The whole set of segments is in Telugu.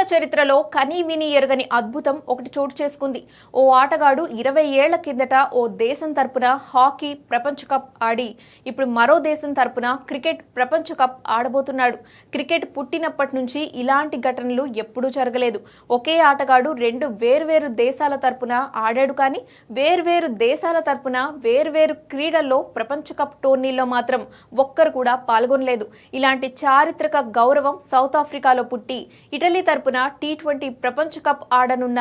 ఫుట్బాల్ల చరిత్రలో కనీ విని ఎరుగని అద్భుతం ఒకటి చోటు చేసుకుంది. ఓ ఆటగాడు ఇరవై ఏళ్ళ కిందట ఓ దేశం తరపున హాకీ ప్రపంచ కప్ ఆడి ఇప్పుడు మరో దేశం తరపున క్రికెట్ ప్రపంచ కప్ ఆడబోతున్నాడు. క్రికెట్ పుట్టినప్పటి నుంచి ఇలాంటి ఘటనలు ఎప్పుడూ జరగలేదు. ఒకే ఆటగాడు రెండు వేర్వేరు దేశాల తరపున ఆడాడు కానీ వేర్వేరు దేశాల తరపున వేర్వేరు క్రీడల్లో ప్రపంచ కప్ టోర్నీలో మాత్రం ఒక్కరు కూడా పాల్గొనలేదు. ఇలాంటి చారిత్రక గౌరవం సౌత్ ఆఫ్రికాలో పుట్టి ఇటలీ తరపున టీ ట్వంటీ ప్రపంచ కప్ ఆడనున్న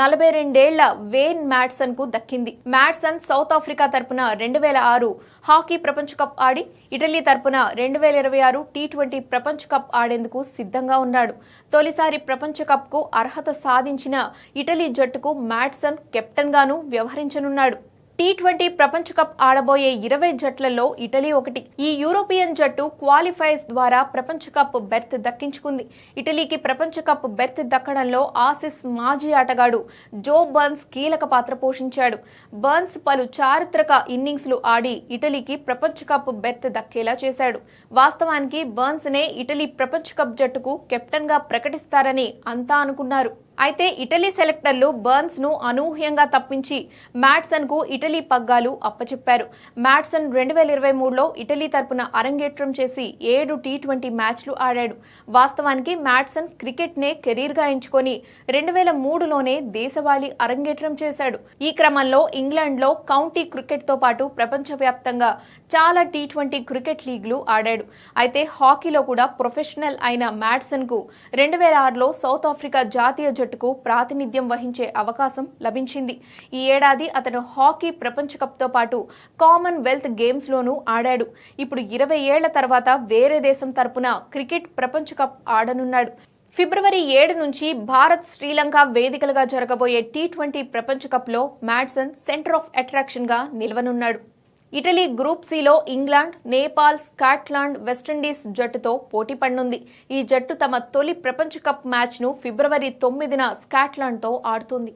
నలభై రెండేళ్ళ వేన్ మ్యాట్సన్కు దక్కింది. మ్యాట్సన్ సౌత్ ఆఫ్రికా తరపున రెండు వేల ఆరు హాకీ ప్రపంచ కప్ ఆడి ఇటలీ తరపున రెండు వేల ఇరవై ఆరు టీ ట్వంటీ ప్రపంచ కప్ ఆడేందుకు సిద్ధంగా ఉన్నాడు. తొలిసారి ప్రపంచ కప్కు అర్హత సాధించిన ఇటలీ జట్టుకు మ్యాట్సన్ కెప్టెన్ గాను వ్యవహరించనున్నాడు. టీ ట్వంటీ ప్రపంచ కప్ ఆడబోయే ఇరవై జట్లలో ఇటలీ ఒకటి. ఈ యూరోపియన్ జట్టు క్వాలిఫైర్స్ ద్వారా ప్రపంచ కప్ బెర్త్ దక్కించుకుంది. ఇటలీకి ప్రపంచ కప్ బెర్త్ దక్కడంలో ఆసిస్ మాజీ ఆటగాడు జో బర్న్స్ కీలక పాత్ర పోషించాడు. బర్న్స్ పలు చారిత్రక ఇన్నింగ్స్లు ఆడి ఇటలీకి ప్రపంచ కప్ బెర్త్ దక్కేలా చేశాడు. వాస్తవానికి బర్న్స్ నే ఇటలీ ప్రపంచ కప్ జట్టుకు కెప్టెన్గా ప్రకటిస్తారని అంతా అనుకున్నారు. అయితే ఇటలీ సెలెక్టర్లు బర్న్స్ను అనూహ్యంగా తప్పించి మ్యాట్సన్కు ఇటలీ పగ్గాలు అప్పచెప్పారు. మ్యాట్సన్ రెండు వేల ఇరవై మూడులో ఇటలీ తరపున అరంగేట్రం చేసి ఏడు టీ ట్వంటీ మ్యాచ్లు ఆడాడు. వాస్తవానికి మ్యాట్సన్ క్రికెట్ నే కెరీర్గా ఎంచుకొని రెండు వేల మూడులోనే దేశవాళీ అరంగేట్రం చేశాడు. ఈ క్రమంలో ఇంగ్లాండ్లో కౌంటీ క్రికెట్తో పాటు ప్రపంచవ్యాప్తంగా చాలా టీ ట్వంటీ క్రికెట్ లీగ్లు ఆడాడు. అయితే హాకీలో కూడా ప్రొఫెషనల్ అయిన మ్యాట్సన్కు రెండు వేల ఆరులో సౌత్ ఆఫ్రికా జాతీయ జట్టు జట్టుకు ప్రాతినిధ్యం వహించే అవకాశం లభించింది. ఈ ఏడాది అతను హాకీ ప్రపంచ కప్తో పాటు కామన్వెల్త్ గేమ్స్లోనూ ఆడాడు. ఇప్పుడు ఇరవై ఏళ్ళ తర్వాత వేరే దేశం తరపున క్రికెట్ ప్రపంచ కప్ ఆడనున్నాడు. ఫిబ్రవరి ఏడు నుంచి భారత్ శ్రీలంక వేదికలుగా జరగబోయే టీ ట్వంటీ ప్రపంచ కప్లో మ్యాడ్సన్ సెంటర్ ఆఫ్ అట్రాక్షన్గా నిలవనున్నాడు. ఇటలీ గ్రూప్ సిలో England Nepal Scotland West Indies జట్టుతో పోటీ పడనుంది ఈ జట్టు తమ తొలి ప్రపంచ కప్ మ్యాచ్ను ఫిబ్రవరి తొమ్మిదిన స్కాట్లాండ్తో ఆడుతుంది.